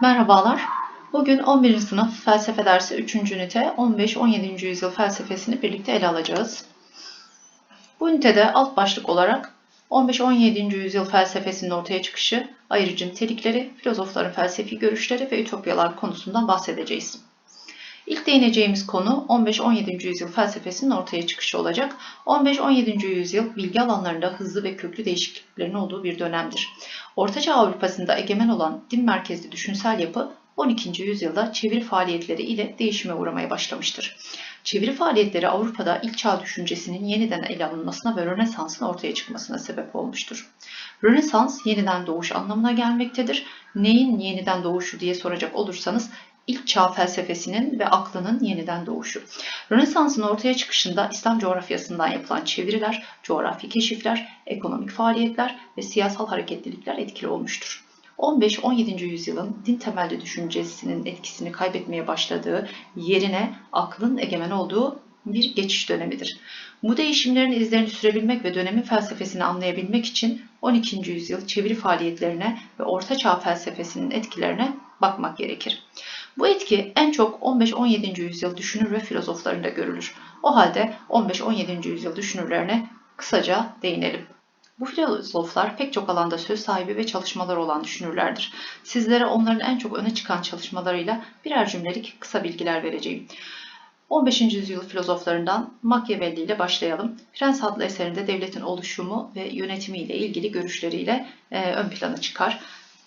Merhabalar. Bugün 11. sınıf felsefe dersi 3. ünite 15-17. yüzyıl felsefesini birlikte ele alacağız. Bu ünitede alt başlık olarak 15-17. yüzyıl felsefesinin ortaya çıkışı, ayrıcı nitelikleri, filozofların felsefi görüşleri ve ütopyalar konusundan bahsedeceğiz. İlk değineceğimiz konu 15-17. yüzyıl felsefesinin ortaya çıkışı olacak. 15-17. yüzyıl bilgi alanlarında hızlı ve köklü değişikliklerin olduğu bir dönemdir. Ortaçağ Avrupa'sında egemen olan din merkezli düşünsel yapı 12. yüzyılda çeviri faaliyetleri ile değişime uğramaya başlamıştır. Çeviri faaliyetleri Avrupa'da ilk çağ düşüncesinin yeniden ele alınmasına ve Rönesans'ın ortaya çıkmasına sebep olmuştur. Rönesans yeniden doğuş anlamına gelmektedir. Neyin yeniden doğuşu diye soracak olursanız ilk çağ felsefesinin ve aklının yeniden doğuşu. Rönesans'ın ortaya çıkışında İslam coğrafyasından yapılan çeviriler, coğrafi keşifler, ekonomik faaliyetler ve siyasal hareketlilikler etkili olmuştur. 15-17. yüzyılın din temelli düşüncesinin etkisini kaybetmeye başladığı, yerine aklın egemen olduğu bir geçiş dönemidir. Bu değişimlerin izlerini sürebilmek ve dönemin felsefesini anlayabilmek için 12. yüzyıl çeviri faaliyetlerine ve Orta Çağ felsefesinin etkilerine bakmak gerekir. Bu etki en çok 15-17. yüzyıl düşünür ve filozoflarında görülür. O halde 15-17. yüzyıl düşünürlerine kısaca değinelim. Bu filozoflar pek çok alanda söz sahibi ve çalışmaları olan düşünürlerdir. Sizlere onların en çok öne çıkan çalışmalarıyla birer cümlelik kısa bilgiler vereceğim. 15. yüzyıl filozoflarından Machiavelli ile başlayalım. Prens adlı eserinde devletin oluşumu ve yönetimi ile ilgili görüşleriyle e, ön plana çıkar.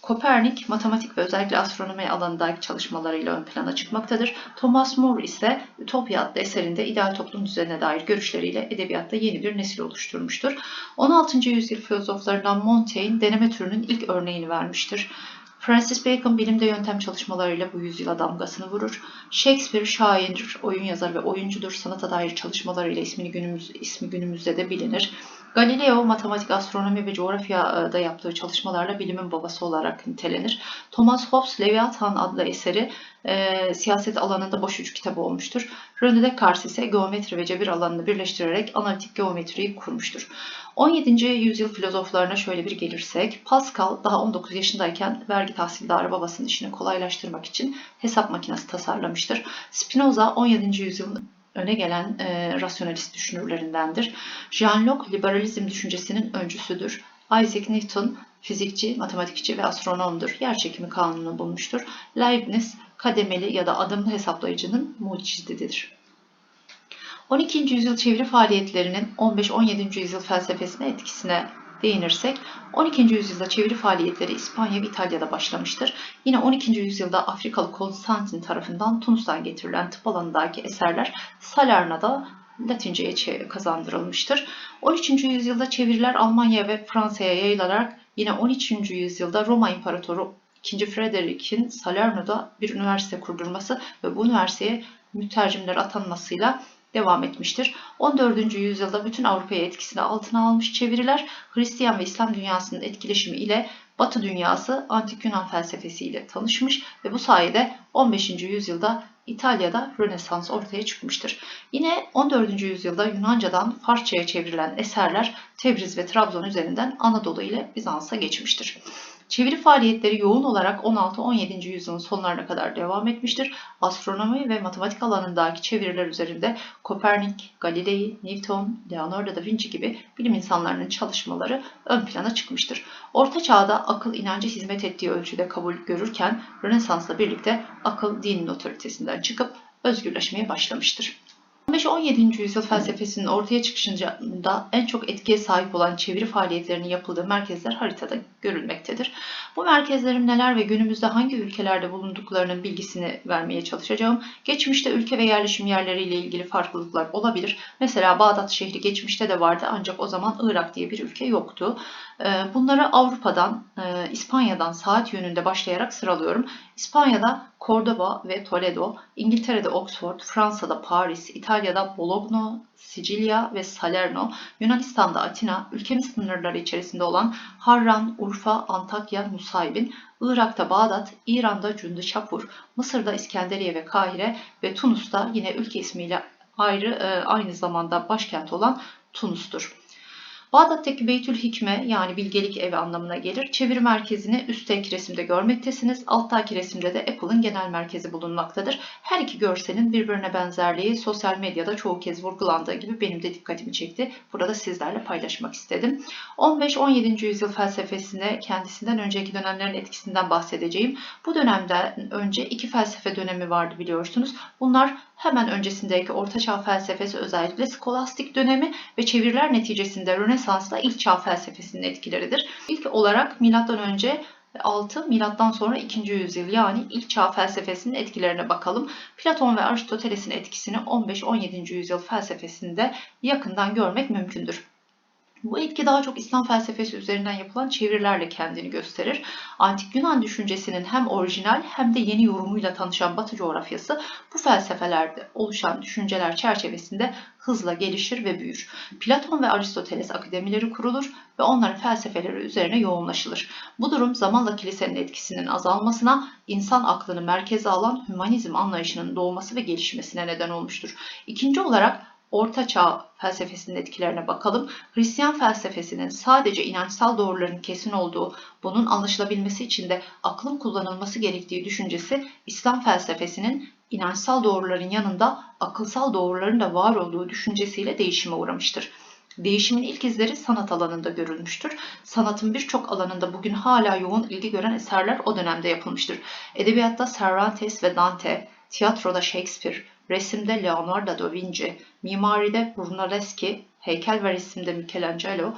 Kopernik, matematik ve özellikle astronomi alanındaki çalışmalarıyla ön plana çıkmaktadır. Thomas More ise Ütopya adlı eserinde ideal toplum düzenine dair görüşleriyle edebiyatta yeni bir nesil oluşturmuştur. 16. yüzyıl filozoflarından Montaigne deneme türünün ilk örneğini vermiştir. Francis Bacon bilimde yöntem çalışmalarıyla bu yüzyıla damgasını vurur. Shakespeare şairdir, oyun yazar ve oyuncudur. Sanata dair çalışmalarıyla ismini günümüz, ismi günümüzde de bilinir. Galileo matematik, astronomi ve coğrafyada yaptığı çalışmalarla bilimin babası olarak nitelenir. Thomas Hobbes Leviathan adlı eseri e, siyaset alanında üç kitabı olmuştur. René Descartes ise geometri ve cebir alanını birleştirerek analitik geometriyi kurmuştur. 17. yüzyıl filozoflarına şöyle bir gelirsek, Pascal daha 19 yaşındayken vergi tahsildarı babasının işini kolaylaştırmak için hesap makinesi tasarlamıştır. Spinoza 17. yüzyılın öne gelen e, rasyonalist düşünürlerindendir. Jean-Locke liberalizm düşüncesinin öncüsüdür. Isaac Newton fizikçi, matematikçi ve astronomdur. Yerçekimi kanunu bulmuştur. Leibniz kademeli ya da adımlı hesaplayıcının mucididir. 12. yüzyıl çeviri faaliyetlerinin 15-17. yüzyıl felsefesine etkisine değinirsek 12. yüzyılda çeviri faaliyetleri İspanya ve İtalya'da başlamıştır. Yine 12. yüzyılda Afrikalı Konstantin tarafından Tunus'tan getirilen tıp alanındaki eserler Salerna'da Latince'ye kazandırılmıştır. 13. yüzyılda çeviriler Almanya ve Fransa'ya yayılarak yine 13. yüzyılda Roma İmparatoru 2. Frederick'in Salerno'da bir üniversite kurdurması ve bu üniversiteye mütercimler atanmasıyla devam etmiştir. 14. yüzyılda bütün Avrupa'yı etkisine altına almış çeviriler Hristiyan ve İslam dünyasının etkileşimi ile Batı dünyası antik Yunan felsefesiyle tanışmış ve bu sayede 15. yüzyılda İtalya'da Rönesans ortaya çıkmıştır. Yine 14. yüzyılda Yunanca'dan Farsça'ya çevrilen eserler Tebriz ve Trabzon üzerinden Anadolu ile Bizans'a geçmiştir. Çeviri faaliyetleri yoğun olarak 16-17. yüzyılın sonlarına kadar devam etmiştir. Astronomi ve matematik alanındaki çeviriler üzerinde Kopernik, Galilei, Newton, Leonardo da Vinci gibi bilim insanlarının çalışmaları ön plana çıkmıştır. Orta çağda akıl inanca hizmet ettiği ölçüde kabul görürken Rönesans'la birlikte akıl dinin otoritesinden çıkıp özgürleşmeye başlamıştır. 15-17. yüzyıl felsefesinin ortaya çıkışında en çok etkiye sahip olan çeviri faaliyetlerinin yapıldığı merkezler haritada görülmektedir. Bu merkezlerin neler ve günümüzde hangi ülkelerde bulunduklarının bilgisini vermeye çalışacağım. Geçmişte ülke ve yerleşim yerleriyle ilgili farklılıklar olabilir. Mesela Bağdat şehri geçmişte de vardı ancak o zaman Irak diye bir ülke yoktu. Ee, bunları Avrupa'dan, e, İspanya'dan saat yönünde başlayarak sıralıyorum. İspanya'da Cordoba ve Toledo, İngiltere'de Oxford, Fransa'da Paris, İtalya'da Bologna, Sicilya ve Salerno, Yunanistan'da Atina, ülkemiz sınırları içerisinde olan Harran, Urfa, Antakya, Nusaybin, Irak'ta Bağdat, İran'da Cündü Çapur, Mısır'da İskenderiye ve Kahire ve Tunus'ta yine ülke ismiyle ayrı e, aynı zamanda başkent olan Tunus'tur. Bağdat'taki Beytül Hikme yani bilgelik evi anlamına gelir. Çeviri merkezini üstteki resimde görmektesiniz. Alttaki resimde de Apple'ın genel merkezi bulunmaktadır. Her iki görselin birbirine benzerliği sosyal medyada çoğu kez vurgulandığı gibi benim de dikkatimi çekti. Burada sizlerle paylaşmak istedim. 15-17. yüzyıl felsefesine kendisinden önceki dönemlerin etkisinden bahsedeceğim. Bu dönemden önce iki felsefe dönemi vardı biliyorsunuz. Bunlar hemen öncesindeki Ortaçağ felsefesi özellikle skolastik dönemi ve çeviriler neticesinde Rönesans'la ilk çağ felsefesinin etkileridir. İlk olarak milattan önce 6 milattan sonra 2. yüzyıl yani ilk çağ felsefesinin etkilerine bakalım. Platon ve Aristoteles'in etkisini 15-17. yüzyıl felsefesinde yakından görmek mümkündür. Bu etki daha çok İslam felsefesi üzerinden yapılan çevirilerle kendini gösterir. Antik Yunan düşüncesinin hem orijinal hem de yeni yorumuyla tanışan Batı coğrafyası bu felsefelerde oluşan düşünceler çerçevesinde hızla gelişir ve büyür. Platon ve Aristoteles akademileri kurulur ve onların felsefeleri üzerine yoğunlaşılır. Bu durum zamanla kilisenin etkisinin azalmasına, insan aklını merkeze alan hümanizm anlayışının doğması ve gelişmesine neden olmuştur. İkinci olarak Orta Çağ felsefesinin etkilerine bakalım. Hristiyan felsefesinin sadece inançsal doğruların kesin olduğu, bunun anlaşılabilmesi için de aklın kullanılması gerektiği düşüncesi İslam felsefesinin inançsal doğruların yanında akılsal doğruların da var olduğu düşüncesiyle değişime uğramıştır. Değişimin ilk izleri sanat alanında görülmüştür. Sanatın birçok alanında bugün hala yoğun ilgi gören eserler o dönemde yapılmıştır. Edebiyatta Cervantes ve Dante, tiyatroda Shakespeare, resimde Leonardo da Vinci, mimaride Brunelleschi, heykel ve resimde Michelangelo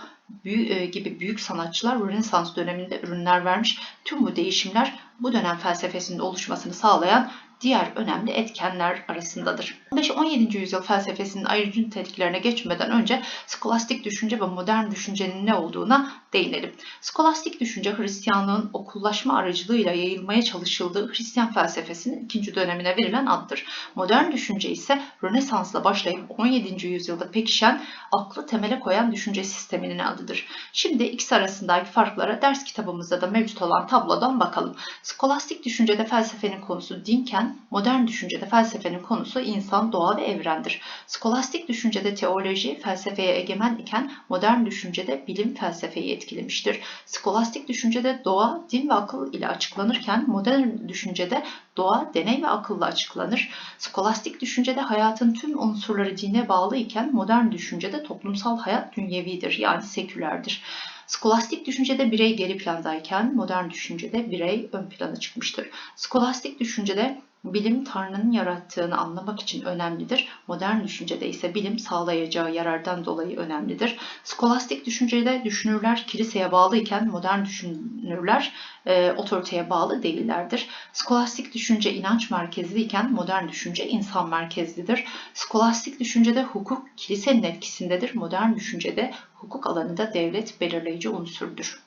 e, gibi büyük sanatçılar Rönesans döneminde ürünler vermiş. Tüm bu değişimler bu dönem felsefesinde oluşmasını sağlayan diğer önemli etkenler arasındadır. 15-17. yüzyıl felsefesinin ayrıcı niteliklerine geçmeden önce skolastik düşünce ve modern düşüncenin ne olduğuna değinelim. Skolastik düşünce Hristiyanlığın okullaşma aracılığıyla yayılmaya çalışıldığı Hristiyan felsefesinin ikinci dönemine verilen addır. Modern düşünce ise Rönesans'la başlayıp 17. yüzyılda pekişen, aklı temele koyan düşünce sisteminin adıdır. Şimdi ikisi arasındaki farklara ders kitabımızda da mevcut olan tablodan bakalım. Skolastik düşüncede felsefenin konusu dinken, modern düşüncede felsefenin konusu insan, doğa ve evrendir. Skolastik düşüncede teoloji felsefeye egemen iken modern düşüncede bilim felsefeyi etkilemiştir. Skolastik düşüncede doğa, din ve akıl ile açıklanırken modern düşüncede doğa, deney ve akılla açıklanır. Skolastik düşüncede hayatın tüm unsurları dine bağlı iken modern düşüncede toplumsal hayat dünyevidir yani sekülerdir. Skolastik düşüncede birey geri plandayken modern düşüncede birey ön plana çıkmıştır. Skolastik düşüncede Bilim Tanrı'nın yarattığını anlamak için önemlidir. Modern düşüncede ise bilim sağlayacağı yarardan dolayı önemlidir. Skolastik düşüncede düşünürler kiliseye bağlı iken modern düşünürler e, otoriteye bağlı değillerdir. Skolastik düşünce inanç merkezli iken modern düşünce insan merkezlidir. Skolastik düşüncede hukuk kilisenin etkisindedir. Modern düşüncede hukuk alanında devlet belirleyici unsurdur.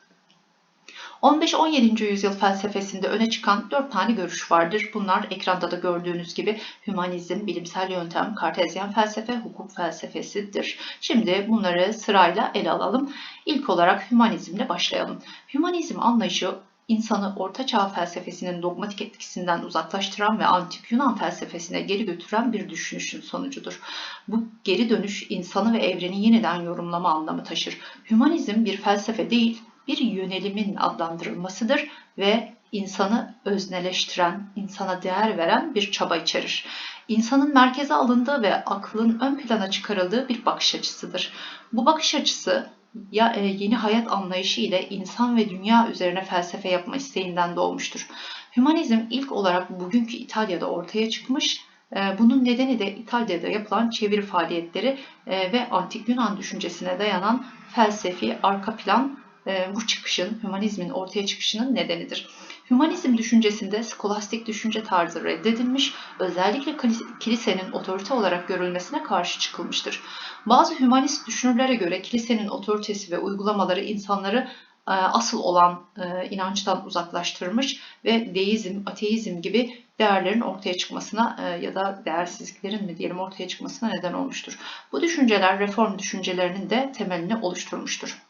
15-17. yüzyıl felsefesinde öne çıkan dört tane görüş vardır. Bunlar ekranda da gördüğünüz gibi hümanizm, bilimsel yöntem, kartezyen felsefe, hukuk felsefesidir. Şimdi bunları sırayla ele alalım. İlk olarak hümanizmle başlayalım. Hümanizm anlayışı insanı Orta Çağ felsefesinin dogmatik etkisinden uzaklaştıran ve antik Yunan felsefesine geri götüren bir düşünüşün sonucudur. Bu geri dönüş insanı ve evreni yeniden yorumlama anlamı taşır. Hümanizm bir felsefe değil, bir yönelimin adlandırılmasıdır ve insanı özneleştiren, insana değer veren bir çaba içerir. İnsanın merkeze alındığı ve aklın ön plana çıkarıldığı bir bakış açısıdır. Bu bakış açısı ya e, yeni hayat anlayışı ile insan ve dünya üzerine felsefe yapma isteğinden doğmuştur. Hümanizm ilk olarak bugünkü İtalya'da ortaya çıkmış. E, bunun nedeni de İtalya'da yapılan çeviri faaliyetleri e, ve antik Yunan düşüncesine dayanan felsefi arka plan bu çıkışın, hümanizmin ortaya çıkışının nedenidir. Hümanizm düşüncesinde skolastik düşünce tarzı reddedilmiş, özellikle kilisenin otorite olarak görülmesine karşı çıkılmıştır. Bazı hümanist düşünürlere göre kilisenin otoritesi ve uygulamaları insanları e, asıl olan e, inançtan uzaklaştırmış ve deizm, ateizm gibi değerlerin ortaya çıkmasına ya da değersizliklerin mi diyelim ortaya çıkmasına neden olmuştur. Bu düşünceler reform düşüncelerinin de temelini oluşturmuştur.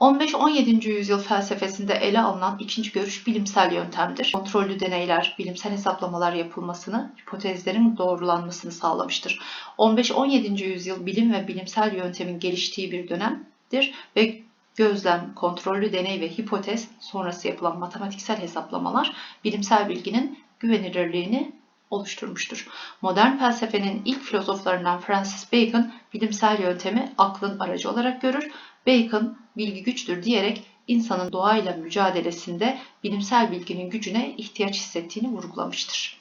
15-17. yüzyıl felsefesinde ele alınan ikinci görüş bilimsel yöntemdir. Kontrollü deneyler, bilimsel hesaplamalar yapılmasını, hipotezlerin doğrulanmasını sağlamıştır. 15-17. yüzyıl bilim ve bilimsel yöntemin geliştiği bir dönemdir ve gözlem, kontrollü deney ve hipotez sonrası yapılan matematiksel hesaplamalar bilimsel bilginin güvenilirliğini oluşturmuştur. Modern felsefenin ilk filozoflarından Francis Bacon bilimsel yöntemi aklın aracı olarak görür. Bacon bilgi güçtür diyerek insanın doğayla mücadelesinde bilimsel bilginin gücüne ihtiyaç hissettiğini vurgulamıştır.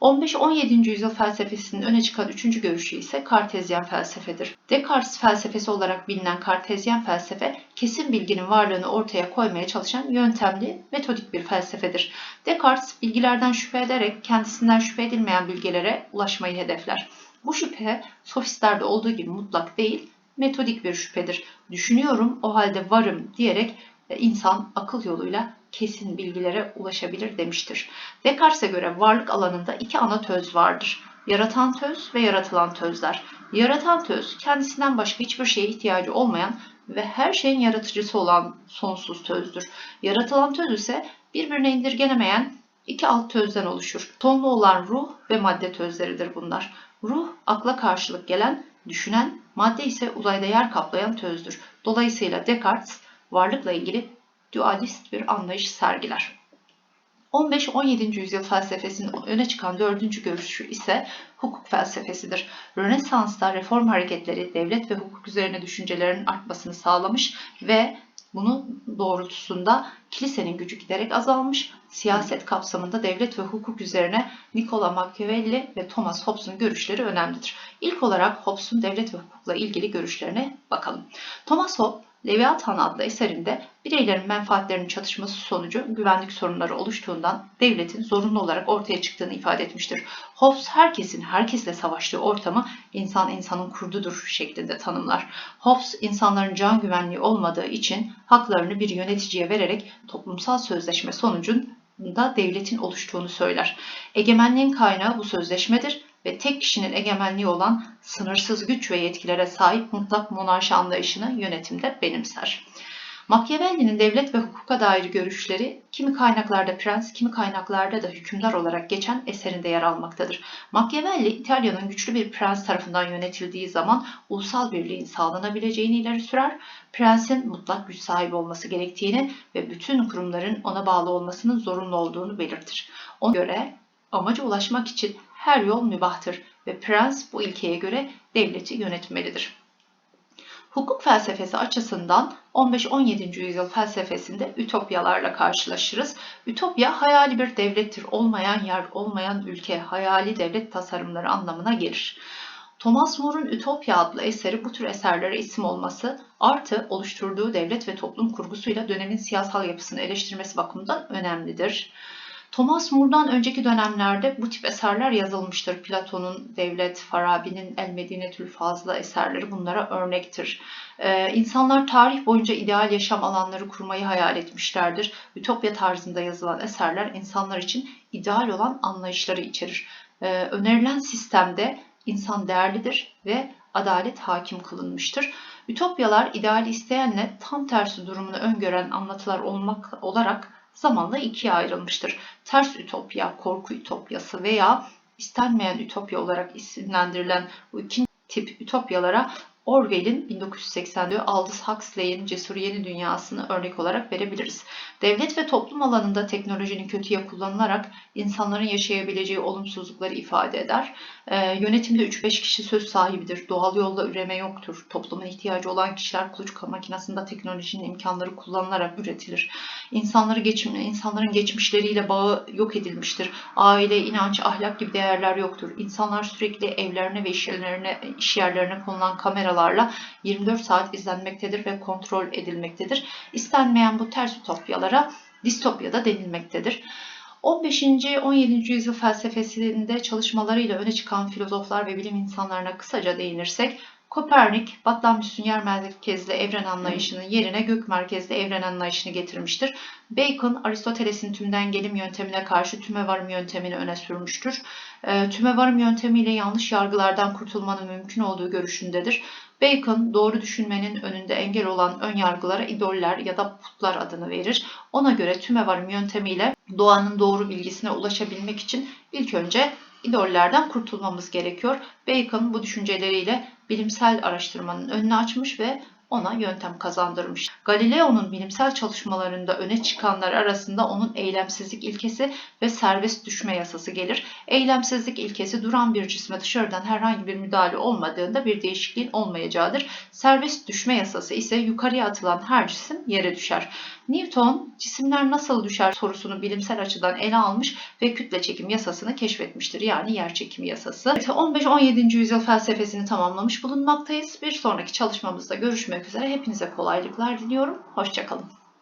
15-17. yüzyıl felsefesinin öne çıkan üçüncü görüşü ise Kartezyen felsefedir. Descartes felsefesi olarak bilinen Kartezyen felsefe, kesin bilginin varlığını ortaya koymaya çalışan yöntemli, metodik bir felsefedir. Descartes, bilgilerden şüphe ederek kendisinden şüphe edilmeyen bilgilere ulaşmayı hedefler. Bu şüphe, sofistlerde olduğu gibi mutlak değil, metodik bir şüphedir. Düşünüyorum, o halde varım diyerek e, insan akıl yoluyla kesin bilgilere ulaşabilir demiştir. Descartes'e göre varlık alanında iki ana töz vardır. Yaratan töz ve yaratılan tözler. Yaratan töz kendisinden başka hiçbir şeye ihtiyacı olmayan ve her şeyin yaratıcısı olan sonsuz tözdür. Yaratılan töz ise birbirine indirgenemeyen iki alt tözden oluşur. Tonlu olan ruh ve madde tözleridir bunlar. Ruh akla karşılık gelen, düşünen, madde ise uzayda yer kaplayan tözdür. Dolayısıyla Descartes varlıkla ilgili dualist bir anlayış sergiler. 15-17. yüzyıl felsefesinin öne çıkan dördüncü görüşü ise hukuk felsefesidir. Rönesans'ta reform hareketleri devlet ve hukuk üzerine düşüncelerin artmasını sağlamış ve bunun doğrultusunda kilisenin gücü giderek azalmış, siyaset kapsamında devlet ve hukuk üzerine Nicola Machiavelli ve Thomas Hobbes'un görüşleri önemlidir. İlk olarak Hobbes'un devlet ve hukukla ilgili görüşlerine bakalım. Thomas Hobbes Leviathan adlı eserinde bireylerin menfaatlerinin çatışması sonucu güvenlik sorunları oluştuğundan devletin zorunlu olarak ortaya çıktığını ifade etmiştir. Hobbes herkesin herkesle savaştığı ortamı insan insanın kurdudur şeklinde tanımlar. Hobbes insanların can güvenliği olmadığı için haklarını bir yöneticiye vererek toplumsal sözleşme sonucunda devletin oluştuğunu söyler. Egemenliğin kaynağı bu sözleşmedir ve tek kişinin egemenliği olan sınırsız güç ve yetkilere sahip mutlak monarşi anlayışını yönetimde benimser. Machiavelli'nin devlet ve hukuka dair görüşleri kimi kaynaklarda prens, kimi kaynaklarda da hükümdar olarak geçen eserinde yer almaktadır. Machiavelli, İtalya'nın güçlü bir prens tarafından yönetildiği zaman ulusal birliğin sağlanabileceğini ileri sürer, prensin mutlak güç sahibi olması gerektiğini ve bütün kurumların ona bağlı olmasının zorunlu olduğunu belirtir. Ona göre amaca ulaşmak için her yol mübahtır ve prens bu ilkeye göre devleti yönetmelidir. Hukuk felsefesi açısından 15-17. yüzyıl felsefesinde ütopyalarla karşılaşırız. Ütopya hayali bir devlettir, olmayan yer, olmayan ülke, hayali devlet tasarımları anlamına gelir. Thomas More'un Ütopya adlı eseri bu tür eserlere isim olması artı oluşturduğu devlet ve toplum kurgusuyla dönemin siyasal yapısını eleştirmesi bakımından önemlidir. Thomas More'dan önceki dönemlerde bu tip eserler yazılmıştır. Platon'un Devlet, Farabi'nin El Medinetül Fazla eserleri bunlara örnektir. Ee, insanlar tarih boyunca ideal yaşam alanları kurmayı hayal etmişlerdir. Ütopya tarzında yazılan eserler insanlar için ideal olan anlayışları içerir. Ee, önerilen sistemde insan değerlidir ve adalet hakim kılınmıştır. Ütopyalar ideali isteyenle tam tersi durumunu öngören anlatılar olmak olarak zamanla ikiye ayrılmıştır. Ters ütopya, korku ütopyası veya istenmeyen ütopya olarak isimlendirilen bu iki tip ütopyalara Orwell'in 1984 Aldous Huxley'in Cesur Yeni Dünyası'nı örnek olarak verebiliriz. Devlet ve toplum alanında teknolojinin kötüye kullanılarak insanların yaşayabileceği olumsuzlukları ifade eder. Ee, yönetimde 3-5 kişi söz sahibidir. Doğal yolla üreme yoktur. Toplumun ihtiyacı olan kişiler kuluçka makinesinde teknolojinin imkanları kullanılarak üretilir. İnsanları geçim, insanların geçmişleriyle bağı yok edilmiştir. Aile, inanç, ahlak gibi değerler yoktur. İnsanlar sürekli evlerine ve iş yerlerine, iş yerlerine konulan kameralarla 24 saat izlenmektedir ve kontrol edilmektedir. İstenmeyen bu ters ütopyalara distopya da denilmektedir. 15. 17. yüzyıl felsefesinde çalışmalarıyla öne çıkan filozoflar ve bilim insanlarına kısaca değinirsek, Kopernik, Batlamyus'un yer merkezli evren anlayışının yerine gök merkezli evren anlayışını getirmiştir. Bacon, Aristoteles'in tümden gelim yöntemine karşı tümevarım yöntemini öne sürmüştür. E, tümevarım yöntemiyle yanlış yargılardan kurtulmanın mümkün olduğu görüşündedir. Bacon, doğru düşünmenin önünde engel olan ön yargılara idoller ya da putlar adını verir. Ona göre tümevarım yöntemiyle doğanın doğru bilgisine ulaşabilmek için ilk önce idollerden kurtulmamız gerekiyor. Bacon bu düşünceleriyle bilimsel araştırmanın önünü açmış ve ona yöntem kazandırmış. Galileo'nun bilimsel çalışmalarında öne çıkanlar arasında onun eylemsizlik ilkesi ve serbest düşme yasası gelir. Eylemsizlik ilkesi duran bir cisme dışarıdan herhangi bir müdahale olmadığında bir değişikliğin olmayacağıdır. Serbest düşme yasası ise yukarıya atılan her cisim yere düşer. Newton cisimler nasıl düşer sorusunu bilimsel açıdan ele almış ve kütle çekim yasasını keşfetmiştir. Yani yer çekimi yasası. 15-17. yüzyıl felsefesini tamamlamış bulunmaktayız. Bir sonraki çalışmamızda görüşmek üzere. Hepinize kolaylıklar diliyorum. Hoşçakalın.